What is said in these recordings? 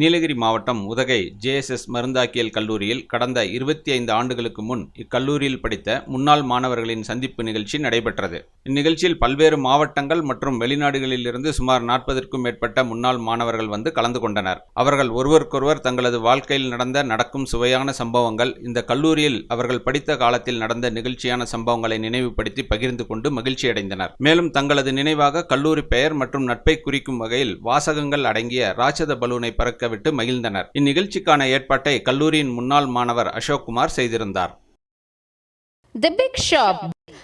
நீலகிரி மாவட்டம் உதகை ஜேஎஸ்எஸ் மருந்தாக்கியல் கல்லூரியில் கடந்த இருபத்தி ஐந்து ஆண்டுகளுக்கு முன் இக்கல்லூரியில் படித்த முன்னாள் மாணவர்களின் சந்திப்பு நிகழ்ச்சி நடைபெற்றது. இந்நிகழ்ச்சியில் பல்வேறு மாவட்டங்கள் மற்றும் வெளிநாடுகளிலிருந்து சுமார் நாற்பதற்கும் மேற்பட்ட முன்னாள் மாணவர்கள் வந்து கலந்து கொண்டனர். அவர்கள் ஒருவருக்கொருவர் தங்களது வாழ்க்கையில் நடந்த நடக்கும் சுவையான சம்பவங்கள் இந்த கல்லூரியில் அவர்கள் படித்த காலத்தில் நடந்த நிகழ்ச்சியான சம்பவங்களை நினைவுபடுத்தி பகிர்ந்து கொண்டு மகிழ்ச்சியடைந்தனர். மேலும் தங்களது நினைவாக கல்லூரி பெயர் மற்றும் நட்பை குறிக்கும் வகையில் வாசகங்கள் அடங்கிய ராட்சத பலூனை பறக்க விட்டு மகிழ்ந்தனர். இந்நிகழ்ச்சிக்கான ஏற்பாட்டை கல்லூரியின் முன்னாள் மாணவர் அசோக்குமார் செய்திருந்தார். தி பிக் ஷாப்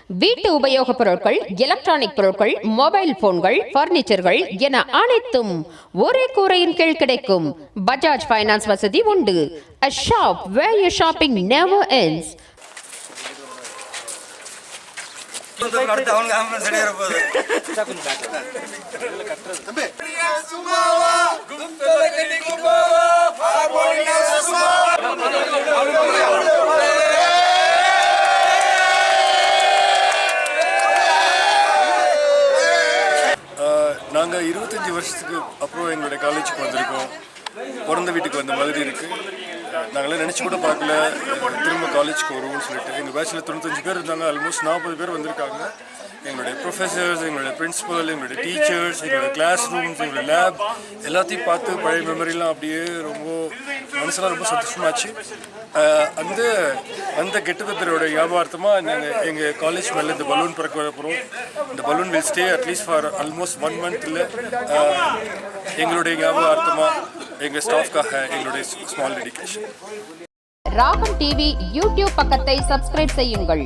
வீட்டு உபயோகப் பொருட்கள் எலக்ட்ரானிக் பொருட்கள் மொபைல் போன்கள் பர்னிச்சர்கள் என அனைத்தும் ஒரே கூரையின் கீழ் கிடைக்கும். பஜாஜ் ஃபைனான்ஸ் வசதி உண்டு. A shop where you shopping never ends. அடுத்து அவனுக்கு ஆம்புலன்ஸ் நாங்கள் இருபத்தஞ்சி வருஷத்துக்கு அப்புறம் எங்களுடைய காலேஜுக்கு வந்திருக்கோம். பிறந்த வீட்டுக்கு வந்த மாதிரி இருக்குது நாங்களாம் நினச்சி கூட பார்க்கல. திரும்ப காலேஜுக்கு வருவோம்னு சொல்லிட்டு. எங்கள் பேச்சில் தொண்ணூத்தஞ்சு பேர் இருந்தாங்க. ஆல்மோஸ்ட் நாற்பது பேர் வந்திருக்காங்க. எங்களுடைய ப்ரொஃபஸர்ஸ் எங்களுடைய பிரின்ஸிபல் எங்களுடைய டீச்சர்ஸ் எங்களுடைய கிளாஸ் ரூம்ஸ் எங்களுடைய லேப் எல்லாத்தையும் பார்த்து பழைய மெமரிலாம் அப்படியே ரொம்ப மனசெல்லாம் ரொம்ப சந்தோஷமாச்சு. அஹ், அந்த அந்த கெட்டுதத்தரோட நாங்கள் எங்கள் காலேஜ் மேலே இந்த பலூன் பறக்க வர போகிறோம் இந்த balloon will stay at least for almost one மந்த்தில் எங்களுடைய ஞாபகார்த்தமாக எங்கள் ஸ்டாஃப்காக எங்களுடைய small dedication Ragam TV YouTube பக்கத்தை சப்ஸ்கிரைப் செய்யுங்கள்.